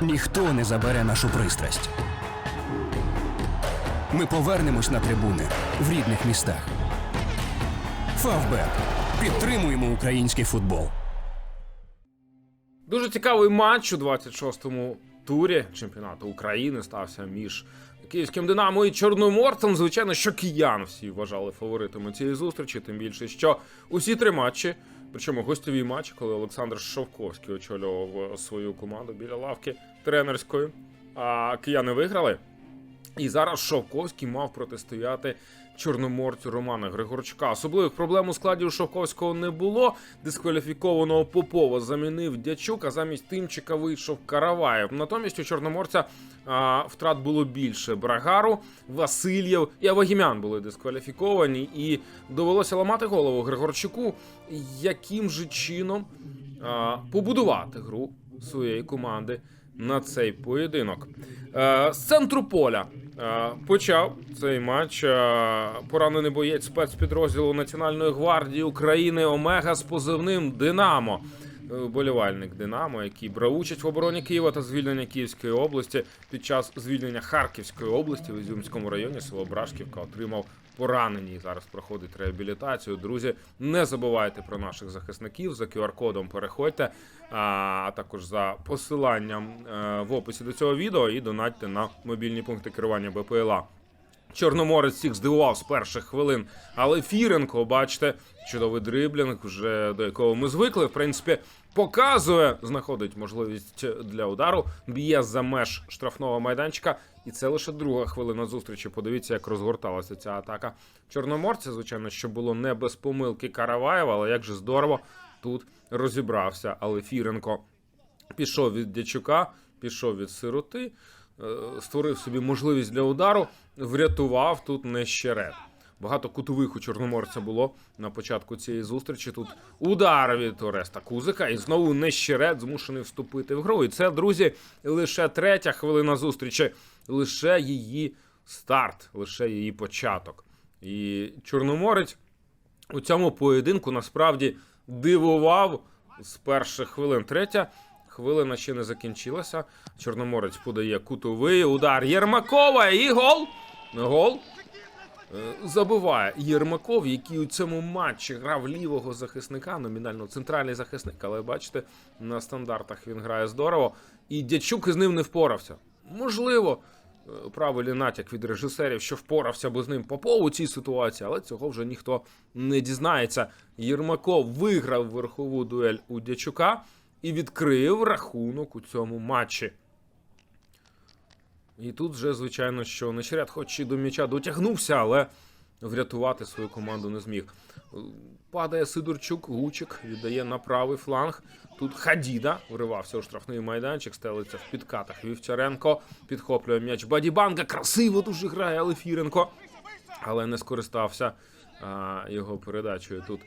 Ніхто не забере нашу пристрасть. Ми повернемось на трибуни в рідних містах. Фавбет. Підтримуємо український футбол. Дуже цікавий матч у 26-му турі чемпіонату України стався між київським Динамо і Чорноморцем. Звичайно, що киян всі вважали фаворитами цієї зустрічі, тим більше, що усі три матчі, причому гостєві матчі, коли Олександр Шовковський очолював свою команду біля лавки тренерської, а кияни виграли. І зараз Шовковський мав протистояти чорноморцю Романа Григорчука. Особливих проблем у складі у Шовковського не було. Дискваліфікованого Попова замінив Дячук, а замість Тимчика вийшов Караваєв. Натомість у чорноморця а, втрат було більше. Брагару, Васильєв і Авагімян були дискваліфіковані, і довелося ламати голову Григорчуку, яким же чином а, побудувати гру своєї команди на цей поєдинок. Е, з центру поля почав цей матч е, поранений боєць спецпідрозділу Національної гвардії України Омега з позивним Динамо. Вболівальник Динамо, який брав участь в обороні Києва та звільнення Київської області під час звільнення Харківської області в Ізюмському районі село Брашківка отримав поранення і зараз проходить реабілітацію. Друзі, не забувайте про наших захисників за QR-кодом. Переходьте, а, а також за посиланням е, в описі до цього відео і донатьте на мобільні пункти керування БПЛА. Чорноморець всіх здивував з перших хвилин, але Фіренко, бачите, чудовий дриблінг, вже до якого ми звикли. В принципі, показує, знаходить можливість для удару, б'є за меж штрафного майданчика, і це лише друга хвилина зустрічі. Подивіться, як розгорталася ця атака чорноморця. Звичайно, що було не без помилки Караваєва, але як же здорово тут розібрався. Але Фіренко пішов від Дячука, пішов від сироти, створив собі можливість для удару, врятував тут нещерет. Багато кутових у Чорноморця було на початку цієї зустрічі. Тут удар від Ореста Кузика, і знову нещерет змушений вступити в гру. І це, друзі, лише третя хвилина зустрічі, лише її старт, лише її початок. І Чорноморець у цьому поєдинку насправді дивував з перших хвилин. Третя хвилина ще не закінчилася. Чорноморець подає кутовий удар Єрмакова і гол. Гол. Е, Забиває Єрмаков, який у цьому матчі грав лівого захисника, номінально центральний захисник, але бачите, на стандартах він грає здорово. І Дячук із ним не впорався. Можливо, е, правильний натяк від режисерів, що впорався би з ним Попов у цій ситуації, але цього вже ніхто не дізнається. Єрмаков виграв верхову дуель у Дячука і відкрив рахунок у цьому матчі. І тут вже, звичайно, що Нещерят хоч і до м'яча дотягнувся, але врятувати свою команду не зміг. Падає Сидорчук, Гучик віддає на правий фланг. Тут Хадіда вривався у штрафний майданчик, стелиться в підкатах. Вівчаренко підхоплює м'яч Бадібанга. Красиво дуже грає, але Фіренко. Але не скористався а, його передачею тут.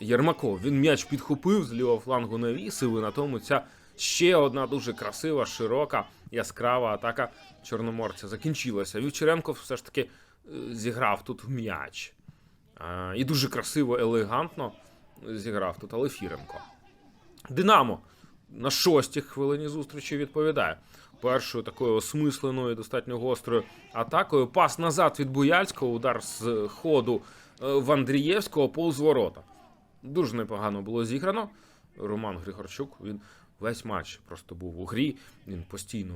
Єрмаков. Він м'яч підхопив з лівого флангу навісив, і на тому ця ще одна дуже красива, широка, яскрава атака Чорноморця закінчилася. Вівчаренко все ж таки е, зіграв тут в м'яч. І дуже красиво, елегантно зіграв тут Алефіренко. Динамо на шостій хвилині зустрічі відповідає. Першою такою осмисленою, достатньо гострою атакою. Пас назад від Буяльського, удар з ходу е, в Андрієвського повз ворота. Дуже непогано було зіграно. Роман Григорчук він весь матч просто був у грі. Він постійно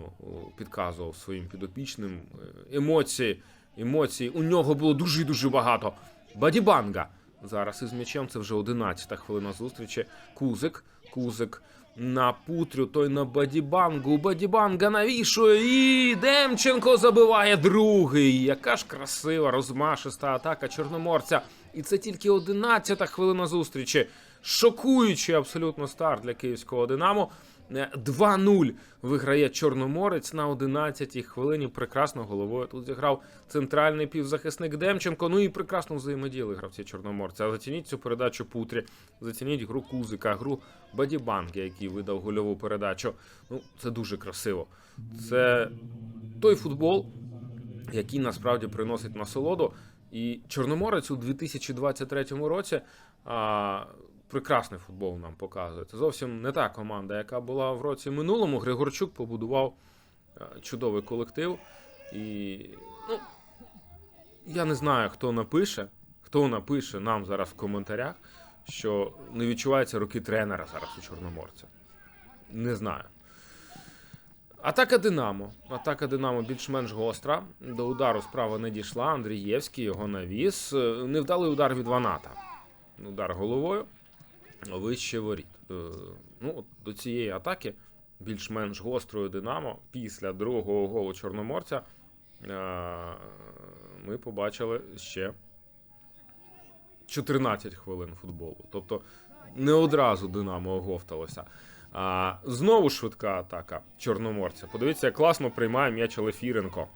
підказував своїм підопічним е, емоції. Емоції у нього було дуже і дуже багато. Бадібанга. Зараз із м'ячем це вже 11-та хвилина зустрічі. Кузик. Кузик на путрю, той на Бадібангу. Бадібанга навішує і Демченко забиває другий. Яка ж красива, розмашиста атака Чорноморця. І це тільки 11-та хвилина зустрічі. Шокуючий абсолютно старт для київського Динамо. Е, 2-0 виграє Чорноморець на 11-й хвилині. Прекрасно головою тут зіграв центральний півзахисник Демченко. Ну і прекрасно взаємодіяли гравці Чорноморця. Зацініть цю передачу Путрі, зацініть гру Кузика, гру Бадібанги, який видав гольову передачу. Ну, це дуже красиво. Це той футбол, який насправді приносить насолоду. І Чорноморець у 2023 році а, прекрасний футбол нам показує. Це зовсім не та команда, яка була в році минулому. Григорчук побудував е, чудовий колектив. І ну, я не знаю, хто напише, хто напише нам зараз в коментарях, що не відчуваються руки тренера зараз у Чорноморця. Не знаю. Атака Динамо. Атака Динамо більш-менш гостра. До удару справа не дійшла. Андрієвський його навіс. Е, Невдалий удар від Ваната. Удар головою. Вище воріт. Е, Ну, до цієї атаки більш-менш гострою Динамо після другого голу Чорноморця е, ми побачили ще 14 хвилин футболу. Тобто не одразу Динамо оговталося. А, знову швидка атака Чорноморця. Подивіться, як класно приймає м'яч Лефіренко.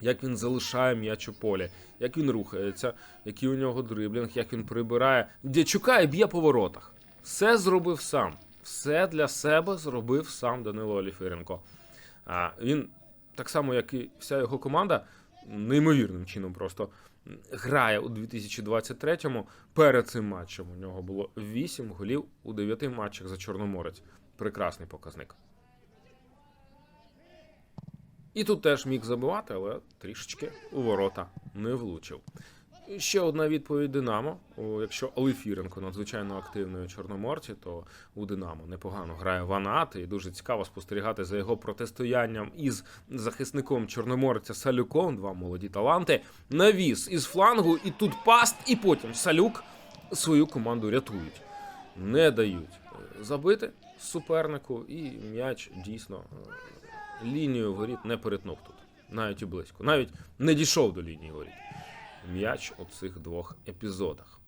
Як він залишає м'яч у полі, як він рухається, який у нього дриблінг, як він прибирає Дячука і б'є по воротах. Все зробив сам. Все для себе зробив сам Данило Оліфіренко. А, він, так само, як і вся його команда, неймовірним чином просто грає у 2023-му. Перед цим матчем у нього було 8 голів у 9 матчах за Чорноморець. Прекрасний показник. І тут теж міг забивати, але трішечки у ворота не влучив. Ще одна відповідь Динамо. Якщо Олефіренко надзвичайно активний у Чорноморці, то у Динамо непогано грає Ванат, і дуже цікаво спостерігати за його протистоянням із захисником Чорноморця Салюком. Два молоді таланти. Навіс із флангу, і тут паст, і потім Салюк свою команду рятують. Не дають е, забити супернику, і м'яч дійсно е, лінію воріт не перетнув тут. Навіть і близько. Навіть не дійшов до лінії воріт м'яч у цих двох епізодах.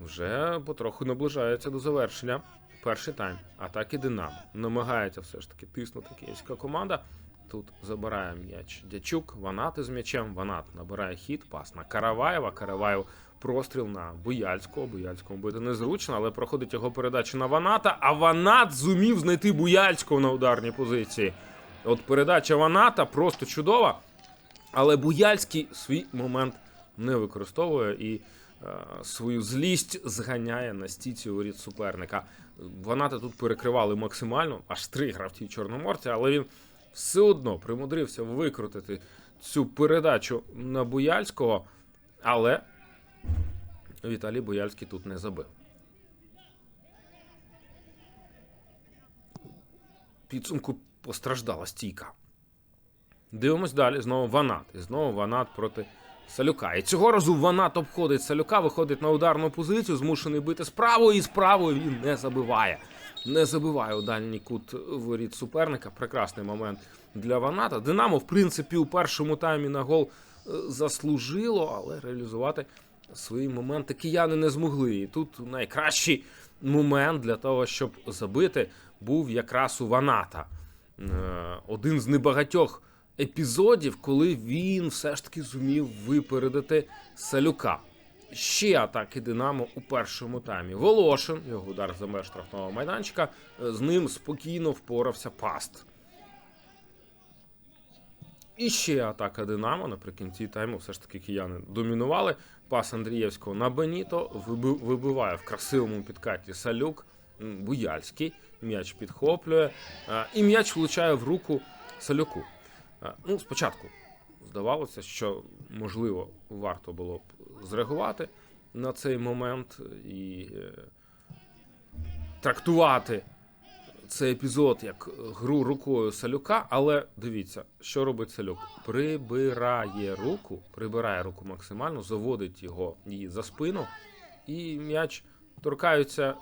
Вже потроху наближається до завершення. Перший тайм. Атаки Динамо. Намагається все ж таки тиснути київська команда. Тут забирає м'яч Дячук, Ванат із м'ячем. Ванат набирає хід, пас на Караваєва. Караваєв простріл на Буяльського. Буяльському бити незручно, але проходить його передача на Ваната. А Ванат зумів знайти Буяльського на ударній позиції. От передача Ваната просто чудова. Але Буяльський свій момент не використовує і е, свою злість зганяє на стійці воріт суперника. Ванати тут перекривали максимально, аж три гравці чорноморця, але він все одно примудрився викрутити цю передачу на Буяльського. Але Віталій Буяльський тут не забив. Підсумку постраждала стійка. Дивимось далі. Знову Ванат. І знову Ванат проти Салюка. І цього разу Ванат обходить Салюка, виходить на ударну позицію, змушений бити справою, і справою він не забиває. Не забиває у дальній кут воріт суперника. Прекрасний момент для Ваната. Динамо, в принципі, у першому таймі на гол е, заслужило, але реалізувати свої моменти кияни не змогли. І тут найкращий момент для того, щоб забити, був якраз у Ваната. Е, Один з небагатьох епізодів, коли він все ж таки зумів випередити Салюка. Ще атаки Динамо у першому таймі. Волошин, його удар за меж штрафного майданчика. е, З ним спокійно впорався паст. І ще атака Динамо. Наприкінці тайму все ж таки кияни домінували. Пас Андрієвського на Беніто виби- вибиває в красивому підкаті Салюк. Буяльський. М'яч підхоплює. е, І м'яч влучає в руку Салюку. Е, Ну, спочатку здавалося, що можливо варто було б зреагувати на цей момент і е, трактувати цей епізод як гру рукою Салюка, але дивіться, що робить Салюк. Прибирає руку, прибирає руку максимально, заводить його її за спину, і м'яч торкається е,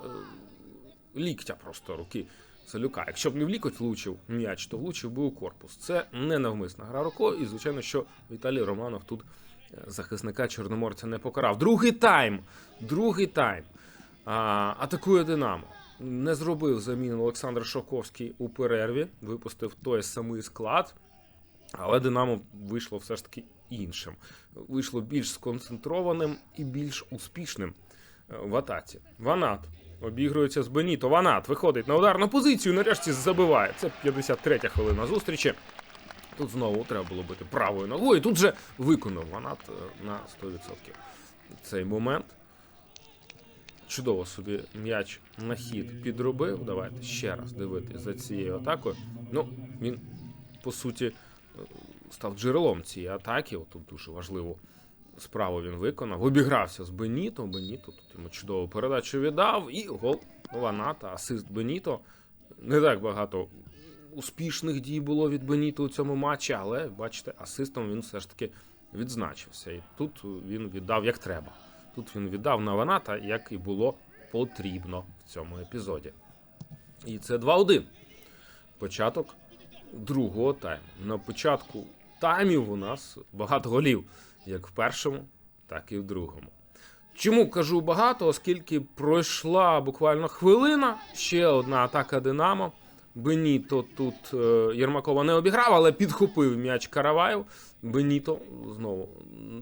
ліктя просто руки Салюка. Якщо б не в лікоть влучив м'яч, то влучив би у корпус. Це не навмисна гра рукою, і звичайно, що Віталій Романов тут е, захисника Чорноморця не покарав. Другий тайм. Другий тайм. А, атакує Динамо. Не зробив заміну Олександр Шовковський у перерві, випустив той самий склад. Але Динамо вийшло все ж таки іншим. Вийшло більш сконцентрованим і більш успішним е, в атаці. Ванат обігрується з Беніто. Ванат виходить на ударну позицію. Нарешті забиває. Це 53-я хвилина зустрічі. Тут знову треба було бити правою ногою. Тут же виконав Ванат е, на 100% цей момент. чудово собі м'яч на хід підробив. Давайте ще раз дивитись за цією атакою. Ну, він по суті е, став джерелом цієї атаки. Тут дуже важливу справу він виконав. Обігрався з Беніто. Беніто тут йому чудову передачу віддав. І гол Ваната, асист Беніто. Не так багато успішних дій було від Беніто у цьому матчі, але бачите, асистом він все ж таки відзначився. І тут він віддав як треба. Тут він віддав на Ваната, як і було потрібно в цьому епізоді. І це 2-1. Початок другого тайму. На початку таймів у нас багато голів, як в першому, так і в другому. Чому кажу багато? Оскільки пройшла буквально хвилина, ще одна атака Динамо. Беніто тут е, Єрмакова не обіграв, але підхопив м'яч Караваєв. Беніто знову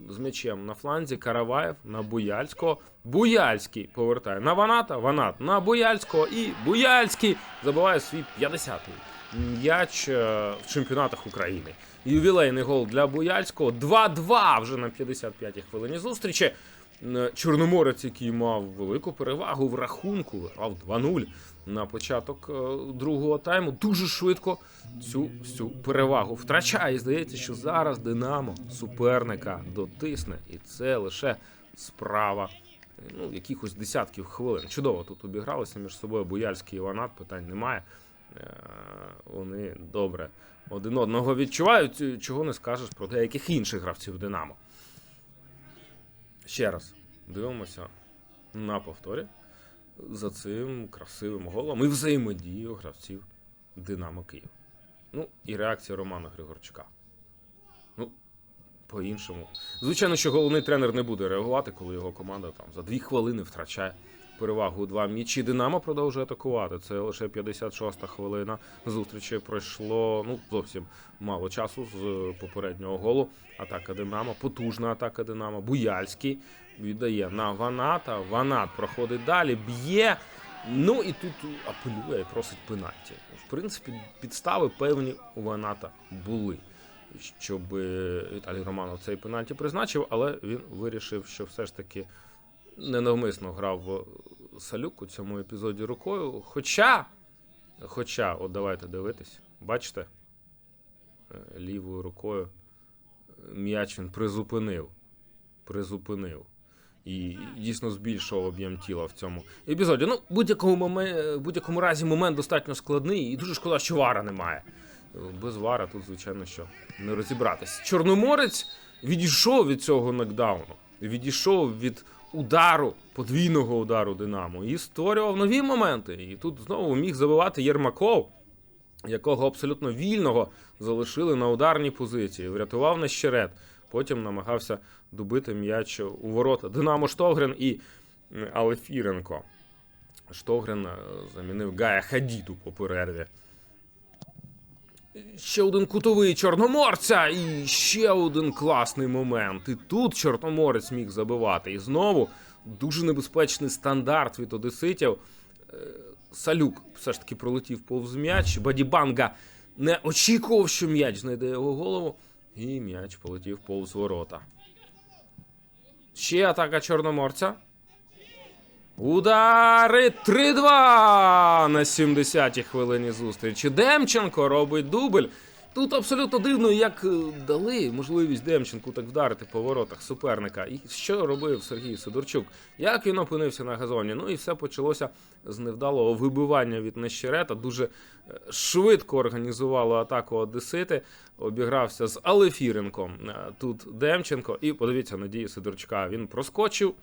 з м'ячем на фланзі. Караваєв на Буяльського. Буяльський повертає на Ваната. Ванат на Буяльського. І Буяльський забиває свій 50-й м'яч е, в чемпіонатах України. Ювілейний гол для Буяльського. 2-2 вже на 55-й хвилині зустрічі. Е, Чорноморець, який мав велику перевагу в рахунку, грав 2-0 на початок е, другого тайму, дуже швидко цю всю перевагу втрачає. І здається, що зараз Динамо суперника дотисне, і це лише справа ну, якихось десятків хвилин. Чудово тут обігралися між собою Буяльський і Ванат, питань немає. Е, Вони добре один одного відчувають, чого не скажеш про деяких інших гравців Динамо. Ще раз дивимося на повторі за цим красивим голом і взаємодію гравців Динамо Київ. Ну, і реакція Романа Григорчука. Ну, по-іншому. Звичайно, що головний тренер не буде реагувати, коли його команда там за дві хвилини втрачає перевагу у два м'ячі. Динамо продовжує атакувати. Це лише 56-та хвилина зустрічі. Пройшло ну зовсім мало часу з попереднього голу. Атака Динамо, потужна атака Динамо. Буяльський віддає на Ваната. Ванат проходить далі, б'є. Ну і тут апелює і просить пенальті. В принципі, підстави певні у Ваната були, щоб Віталій Романов цей пенальті призначив, але він вирішив, що все ж таки ненавмисно грав Салюк у цьому епізоді рукою. Хоча, хоча, от давайте дивитись, бачите, е, лівою рукою м'яч він призупинив. Призупинив. І дійсно збільшував об'єм тіла в цьому епізоді. Ну, в будь-якому моме- будь-якому разі момент достатньо складний, і дуже шкода, що вара немає. Без вара тут, звичайно, що не розібратись. Чорноморець відійшов від цього нокдауну, відійшов від удару, подвійного удару Динамо і створював нові моменти. І тут знову міг забивати Єрмаков, якого абсолютно вільного залишили на ударній позиції. Врятував Нещерет. Потім намагався добити м'яч у ворота. Динамо Штовгрен і Алефіренко. Штовгрен е, замінив Гая Хадіту по перерві. Ще один кутовий чорноморця, і ще один класний момент. І тут чорноморець міг забивати. І знову дуже небезпечний стандарт від одеситів. Е, Салюк все ж таки пролетів повз м'яч. Бадібанга не очікував, що м'яч знайде його голову. І м'яч полетів повз ворота. Ще атака чорноморця. Удари 3-2 на 70-й хвилині зустрічі. Демченко робить дубль. Тут абсолютно дивно, як е, дали можливість Демченку так вдарити по воротах суперника. І що робив Сергій Сидорчук? Як він опинився на газоні? Ну і все почалося з невдалого вибивання від Нещерета. Дуже е, швидко організувало атаку Одесити. Обігрався з Алефіренком. Е, Тут Демченко. І подивіться на дії Сидорчука. Він проскочив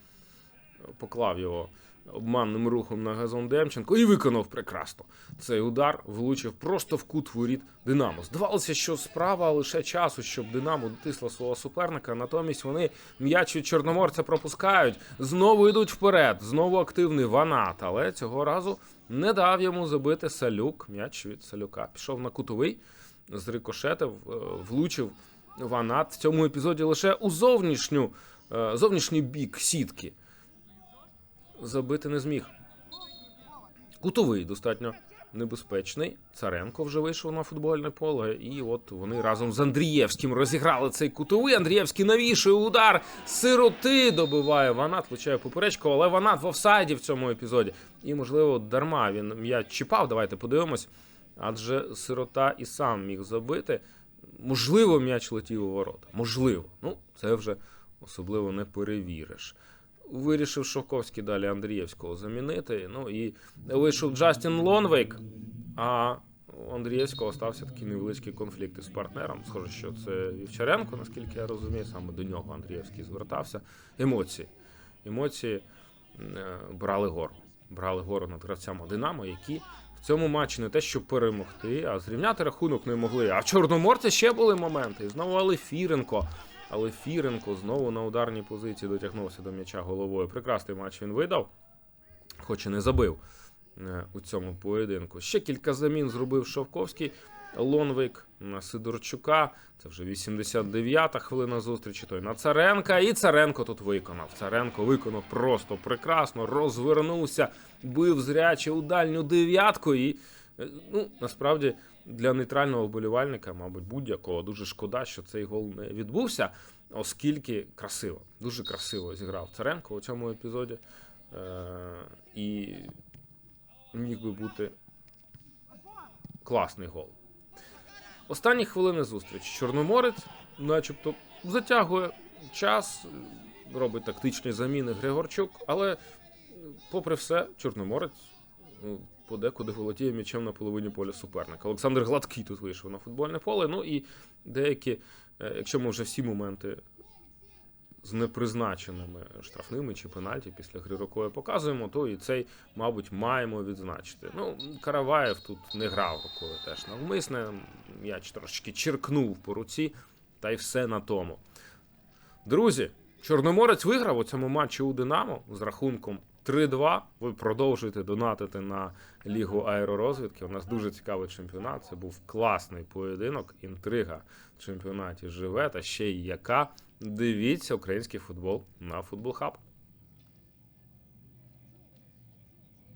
поклав його обманним рухом на газон Демченко і виконав прекрасно. Цей удар влучив просто в кут воріт Динамо. Здавалося, що справа лише часу, щоб Динамо дотисло свого суперника. Натомість вони м'яч від Чорноморця пропускають, знову йдуть вперед. Знову активний Ванат. Але цього разу не дав йому забити Салюк. М'яч від Салюка. Пішов на кутовий, зрикошетив, е, влучив Ванат в цьому епізоді лише у зовнішню, е, зовнішній бік сітки забити не зміг. Кутовий достатньо небезпечний. Царенко вже вийшов на футбольне поле, і от вони разом з Андрієвським розіграли цей кутовий. Андрієвський навішує удар. Сироти добиває Ванат, влучає поперечку, але Ванат в офсайді в цьому епізоді. І, можливо, дарма він м'яч чіпав. Давайте подивимось. Адже сирота і сам міг забити. Можливо, м'яч летів у ворота. Можливо. Ну, це вже особливо не перевіриш. Вирішив Шовковський далі Андрієвського замінити. Ну і вийшов Джастін Лонвейк, а у Андрієвського стався такий невеличкий конфлікт із партнером. Схоже, що це Вівчаренко, наскільки я розумію, саме до нього Андрієвський звертався. Емоції. Емоції е, брали гору. Брали гору над гравцями Динамо, які в цьому матчі не те, щоб перемогти, а зрівняти рахунок не могли. А в Чорноморці ще були моменти. І знову Алефіренко. Але Фіренко знову на ударній позиції дотягнувся до м'яча головою. Прекрасний матч він видав, хоч і не забив е, у цьому поєдинку. Ще кілька замін зробив Шовковський. Лонвик на Сидорчука. Це вже 89-та хвилина зустрічі. Той на Царенка. І Царенко тут виконав. Царенко виконав просто прекрасно, розвернувся, бив зряче у дальню дев'ятку. І е, ну, насправді для нейтрального вболівальника, мабуть, будь-якого дуже шкода, що цей гол не відбувся, оскільки красиво, дуже красиво зіграв Царенко у цьому епізоді. Е- і міг би бути класний гол. Останні хвилини зустрічі. Чорноморець, начебто, затягує час, робить тактичні заміни Григорчук, але, попри все, Чорноморець ну, подекуди володіє м'ячем на половині поля суперника. Олександр Гладкий тут вийшов на футбольне поле. Ну і деякі, е, якщо ми вже всі моменти з непризначеними штрафними чи пенальті після гри рукою показуємо, то і цей, мабуть, маємо відзначити. Ну, Караваєв тут не грав рукою теж навмисне. М'яч трошечки черкнув по руці, та й все на тому. Друзі, Чорноморець виграв у цьому матчі у Динамо з рахунком 3-2. Ви продовжуєте донатити на Лігу аеророзвідки. У нас дуже цікавий чемпіонат. Це був класний поєдинок. Інтрига в чемпіонаті живе та ще й яка. Дивіться український футбол на Футбол Хаб.